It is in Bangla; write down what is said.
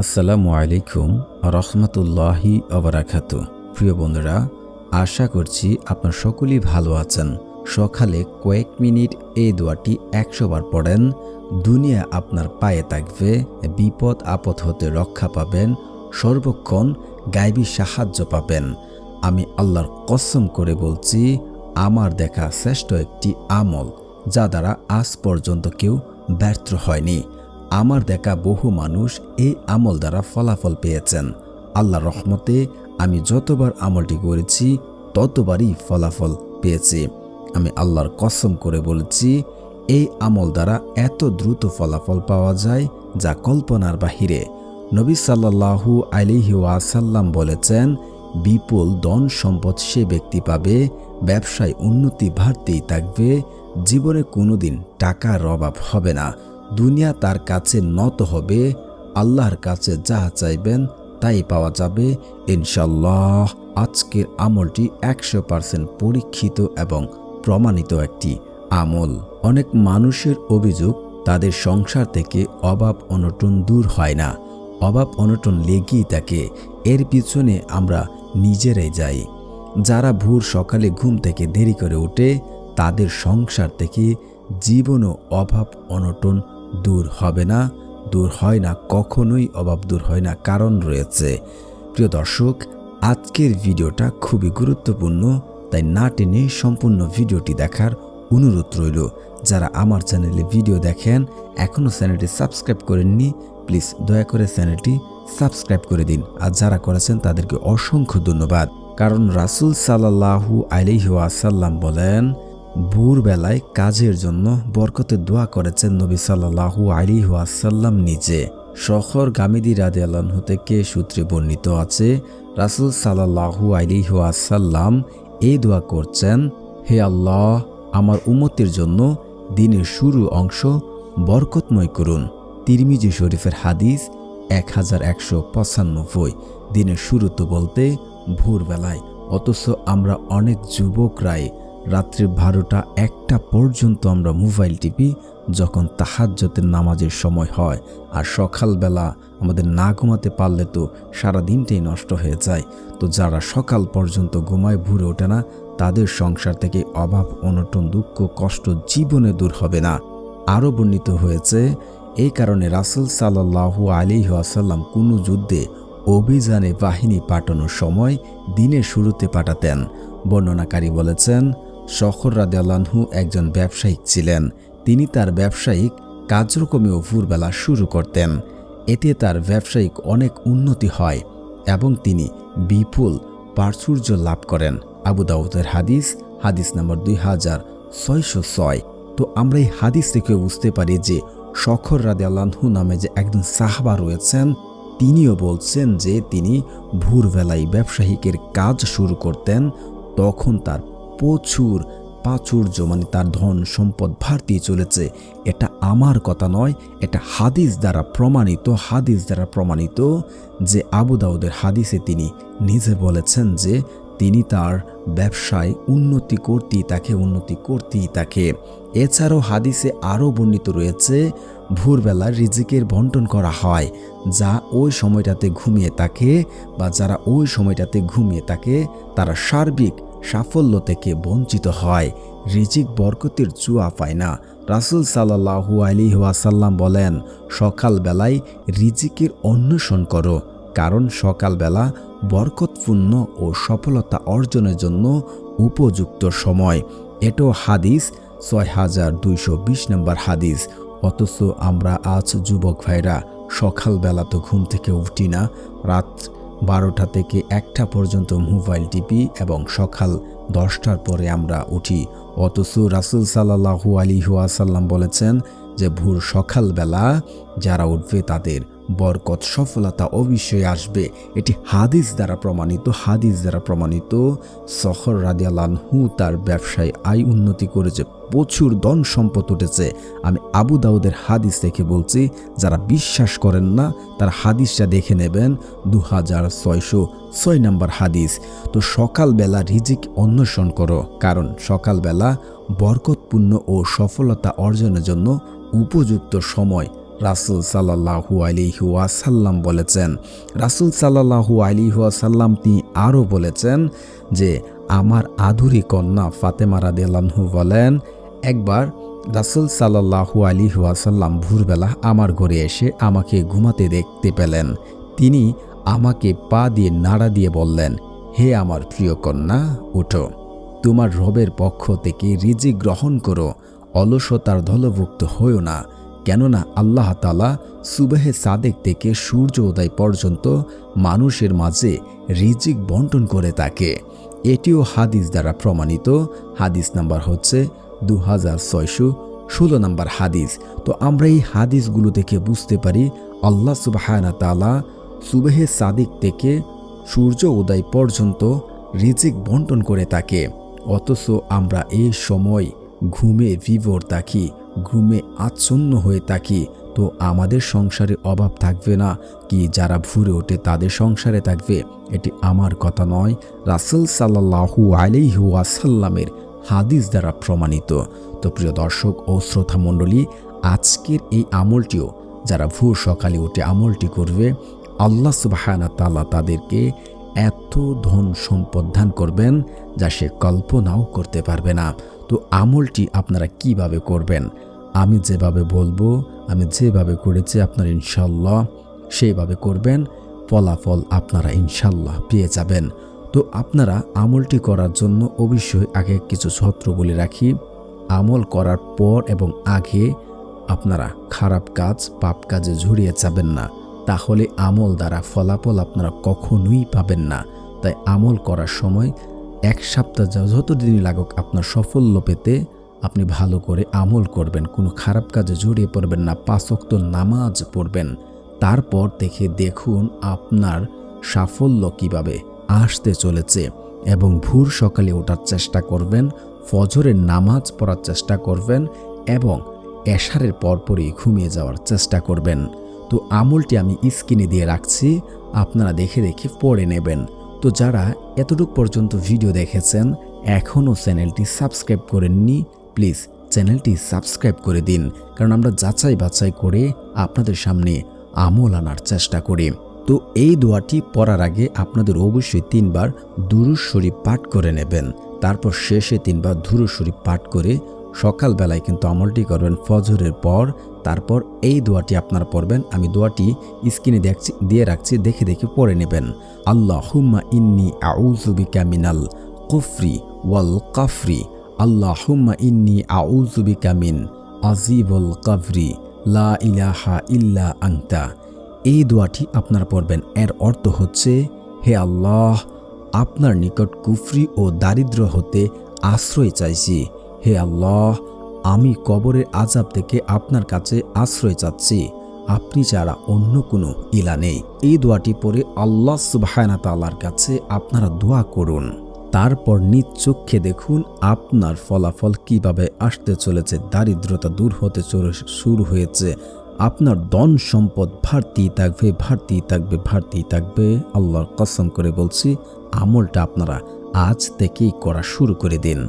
আসসালামু আলাইকুম রহমতুল্লাহি অবরাখাত প্রিয় বন্ধুরা, আশা করছি আপনার সকলেই ভালো আছেন। সকালে কয়েক মিনিট এই দোয়াটি একশো বার পড়েন, দুনিয়া আপনার পায়ে থাকবে, বিপদ আপদ হতে রক্ষা পাবেন, সর্বক্ষণ গাইবী সাহায্য পাবেন। আমি আল্লাহর কসম করে বলছি, আমার দেখা শ্রেষ্ঠ একটি আমল, যা দ্বারা আজ পর্যন্ত কেউ ব্যর্থ হয়নি। আমার দেখা বহু মানুষ এই আমল দ্বারা ফলাফল পেয়েছেন। আল্লাহ রহমতে আমি যতবার আমলটি করেছি, ততবারই ফলাফল পেয়েছি। আমি আল্লাহর কসম করে বলেছি, এই আমল দ্বারা এত দ্রুত ফলাফল পাওয়া যায় যা কল্পনার বাহিরে। নবী সাল্লাহু আলিহি ওয়াসাল্লাম বলেছেন, বিপুল ধন সম্পদ সে ব্যক্তি পাবে, ব্যবসায় উন্নতি বাড়তেই থাকবে, জীবনে কোনোদিন টাকার অভাব হবে না। দুনিয়া তার কাছে নত হবে, আল্লাহর কাছে যা চাইবেন তাই পাওয়া যাবে ইনশাল্লাহ আজকের আমলটি একশো পার্সেন্ট পরীক্ষিত এবং প্রমাণিত একটি আমল। অনেক মানুষের অভিযোগ, তাদের সংসার থেকে অভাব অনটন দূর হয় না। অভাব অনটন লেগেই থাকে। এর পিছনে আমরা নিজেরাই যাই। যারা ভোর সকালে ঘুম থেকে দেরি করে ওঠে, তাদের সংসার থেকে জীবনও অভাব অনটন দূর হবে না, দূর হয় না, কখনোই অভাব দূর হয় না, কারণ রয়েছে। প্রিয় দর্শক, আজকের ভিডিওটা খুবই গুরুত্বপূর্ণ, তাই না টেনে সম্পূর্ণ ভিডিওটি দেখার অনুরোধ রইল। যারা আমার চ্যানেলে ভিডিও দেখেন, এখনও চ্যানেলটি সাবস্ক্রাইব করেননি, প্লিজ দয়া করে চ্যানেলটি সাবস্ক্রাইব করে দিন। আর যারা করেছেন, তাদেরকে অসংখ্য ধন্যবাদ। কারণ রাসুল সাল্লাহু আলিহাসাল্লাম বলেন ভোরবেলায় কাজের জন্য বরকতে দোয়া করেছেন নবী সাল্লাহু আলী ওয়াসাল্লাম নিজে। শহর গামিদি রাদে আল্লাহ থেকে সূত্রে বর্ণিত আছে, রাসুল সাল্লাহু আলী ওয়াসাল্লাম এই দোয়া করছেন, হে আল্লাহ, আমার উম্মতের জন্য দিনের শুরু অংশ বরকতময় করুন। তিরমিজি শরীফের হাদিস এক হাজার একশো পঁচানব্বই। দিনের শুরু তো বলতে ভোরবেলায়, অথচ আমরা অনেক যুবকরাই রাত্রি বারোটা একটা পর্যন্ত আমরা মোবাইল টিপি, যখন তাহাজ্যতের নামাজের সময় হয়, আর সকালবেলা আমাদের না ঘুমাতে পারলে তো সারা দিনটাই নষ্ট হয়ে যায়। তো যারা সকাল পর্যন্ত ঘুমায়, ভুরে ওঠে না, তাদের সংসার থেকে অভাব, অনটন, দুঃখ, কষ্ট জীবনে দূর হবে না। আরও বর্ণিত হয়েছে এই কারণে রাসুল সাল্লাহু আলী আসাল্লাম কোনো যুদ্ধে অভিযানে বাহিনী পাঠানোর সময় দিনের শুরুতে পাঠাতেন। বর্ণনাকারী বলেছেন শখর রাদেলানহু একজন ব্যবসায়িক ছিলেন। তিনি তার ব্যবসায়িক কার্যক্রমেও ভোরবেলা শুরু করতেন। এতে তার ব্যবসায়িক অনেক উন্নতি হয় এবং তিনি বিপুল প্রাচুর্য লাভ করেন। আবু দাউদের হাদিস হাদিস নম্বর দুই হাজার ছয়শো ছয়। তো আমরা এই হাদিস থেকে বুঝতে পারি যে শখর রাদে আল্লাহু নামে যে একজন সাহাবা রয়েছেন, তিনিও বলছেন যে তিনি ভোরবেলায় ব্যবসায়িকের কাজ শুরু করতেন, তখন তার প্রচুর প্রাচুর্য মানে তার ধন সম্পদ ভারতেই চলেছে। এটা আমার কথা নয়, এটা হাদিস দ্বারা প্রমাণিত, হাদিস দ্বারা প্রমাণিত যে আবু দাউদের হাদিসে তিনি নিজে বলেছেন যে তিনি তার ব্যবসায় উন্নতি করতেই তাকে, উন্নতি করতেই তাকে। এছাড়াও হাদিসে আরও বর্ণিত রয়েছে, ভোরবেলা রিজিকের বন্টন করা হয়, যা ওই সময়টাতে ঘুমিয়ে থাকে বা যারা ওই সময়টাতে ঘুমিয়ে থাকে, তারা সার্বিক সাফল্য থেকে বঞ্চিত হয়। রিজিক বরকতের চুয়া পায় না। রাসুল সাল্লাহু আলী ওয়াসাল্লাম বলেন, সকালবেলায় রিজিকের অন্বেষণ করো, কারণ সকালবেলা বরকতপূর্ণ ও সফলতা অর্জনের জন্য উপযুক্ত সময়। এটাও হাদিস, ছয় হাজার দুইশো বিশ নম্বর হাদিস। অথচ আমরা আজ যুবক ভাইরা সকালবেলা তো ঘুম থেকে উঠি না, রাত বারোটা থেকে একটা পর্যন্ত মোবাইল টিপি এবং সকাল দশটার পরে আমরা উঠি। অথচ রাসুল সাল্লাহু আলী হুয়াসাল্লাম বলেছেন যে ভোর সকালবেলা যারা উঠবে তাদের বরকত, সফলতা অবশ্যই আসবে। এটি হাদিস দ্বারা প্রমাণিত, হাদিস দ্বারা প্রমাণিত। সহর রাদিয়ালানহু তার ব্যবসায় আয় উন্নতি করেছে, প্রচুর ধন সম্পদ উঠেছে। আমি আবু দাউদের হাদিস দেখে বলছি, যারা বিশ্বাস করেন না, তার হাদিসটা দেখে নেবেন। দু হাজার ছয়শো ছয় নম্বর হাদিস, তো সকালবেলা রিজিক অন্বেষণ করো। কারণ সকালবেলা বরকতপূর্ণ ও সফলতা অর্জনের জন্য উপযুক্ত সময় রাসুল সাল্লাহু আলিহু বলেছেন, রাসুল সাল্লাহু আলিহু তিনি আরও বলেছেন যে, আমার আধুরি কন্যা ফাতেমা রাদিয়াল্লাহু বলেন, একবার রাসুল সাল্লাহু আলিহু ভোরবেলা আমার ঘরে এসে আমাকে ঘুমাতে দেখতে পেলেন। তিনি আমাকে পা দিয়ে নাড়া দিয়ে বললেন, হে আমার প্রিয় কন্যা, উঠো। তোমার রবের পক্ষ থেকে রিজিক গ্রহণ করো। অলসতার দলভুক্ত হইও না। কেননা আল্লাহ তালা সুবেহে সাদেক থেকে সূর্য উদয় পর্যন্ত মানুষের মাঝে রিজিক বন্টন করে থাকে। এটিও হাদিস দ্বারা প্রমাণিত। হাদিস নাম্বার হচ্ছে দু হাজার ছয়শো ষোলো নম্বর হাদিস। তো আমরা এই হাদিসগুলো থেকে বুঝতে পারি, আল্লাহ সুবাহানা তালা সুবেহে সাদিক থেকে সূর্য উদয় পর্যন্ত রিজিক বন্টন করে থাকে। অথচ আমরা এই সময় ঘুমে বিভোর থাকি ঘুমে আচ্ছন্ন হয়ে থাকি, তো আমাদের সংসারে অভাব থাকবে না কি যারা ভুরে ওঠে তাদের সংসারে থাকবে। এটি আমার কথা নয়, রাসেল সাল্লাহু আলিহু আসাল্লামের হাদিস দ্বারা প্রমাণিত। তো প্রিয় দর্শক ও শ্রোতা মণ্ডলী, আজকের এই আমলটিও যারা ভোর সকালে উঠে আমলটি করবে, আল্লাহ সুবাহানা তালা তাদেরকে এত ধন সম্পদ দান করবেন যা সে কল্পনাও করতে পারবে না। তো আমলটি আপনারা কীভাবে করবেন? আমি যেভাবে বলব, আমি যেভাবে করেছি আপনার ইনশাল্লাহ, সেইভাবে করবেন, ফলাফল আপনারা ইনশাল্লাহ পেয়ে যাবেন। তো আপনারা আমলটি করার জন্য অবশ্যই আগে কিছু ছত্র বলে রাখি, আমল করার পর এবং আগে আপনারা খারাপ কাজ, পাপ কাজে জড়িয়ে যাবেন না। তাহলে আমল দ্বারা ফলাফল আপনারা কখনোই পাবেন না। তাই আমল করার সময় এক সপ্তাহ যতদিনই লাগুক আপনার সাফল্য পেতে আপনি ভালো করে আমল করবেন, কোনো খারাপ কাজে জড়িয়ে পড়বেন না পাঁচক্ত নামাজ পড়বেন। তারপর দেখে দেখুন আপনার সাফল্য কীভাবে আসতে চলেছে এবং ভোর সকালে ওঠার চেষ্টা করবেন, ফজরের নামাজ পড়ার চেষ্টা করবেন এবং এশারের পরপরই ঘুমিয়ে যাওয়ার চেষ্টা করবেন। তো আমলটি আমি স্ক্রিনে দিয়ে রাখছি, আপনারা দেখে দেখে পড়ে নেবেন। তো যারা এতটুকু পর্যন্ত ভিডিও দেখেছেন, এখনও চ্যানেলটি সাবস্ক্রাইব করেননি প্লিজ চ্যানেলটি সাবস্ক্রাইব করে দিন, কারণ আমরা যাচাই বাছাই করে আপনাদের সামনে আমল আনার চেষ্টা করি। তো এই দোয়াটি পড়ার আগে আপনাদের অবশ্যই তিনবার দুরুজ শরীফ পাঠ করে নেবেন। তারপর শেষে তিনবার শরীফ পাঠ করে সকালবেলায় কিন্তু আমলটি করবেন ফজরের পর। তারপর এই দোয়াটি আপনারা পড়বেন। আমি দোয়াটি স্ক্রিনে দেখছি, দিয়ে রাখছি, দেখে দেখে পড়ে নেবেন। আল্লাহ হুম্মা ইন্নি আউজুবিকা মিনাল কুফরি ওয়াল কাফরি আল্লাহ হুম্মা ইন্নি আউজুবিকা মিন আজিবল কাভরি লা ইলাহা ইল্লা আংতা এই দোয়াটি আপনারা পড়বেন। এর অর্থ হচ্ছে, হে আল্লাহ, আপনার নিকট কুফরি ও দারিদ্র হতে আশ্রয় চাইছি। হে আল্লাহ, আমি কবরের আজাব থেকে আপনার কাছে আশ্রয় চাচ্ছি। আপনি ছাড়া অন্য কোনো ইলা নেই। এই দোয়াটি পরে আল্লাহ সুবাহানা কাছে আপনারা দোয়া করুন। তারপর নিজ চক্ষে দেখুন আপনার ফলাফল কীভাবে আসতে চলেছে, দারিদ্রতা দূর হতে চলে শুরু হয়েছে। আপনার ধন সম্পদ ভারতি থাকবে ভারতি থাকবে ভারতি থাকবে। আল্লাহর কসম করে বলছি, আমলটা আপনারা আজ থেকেই করা শুরু করে দিন।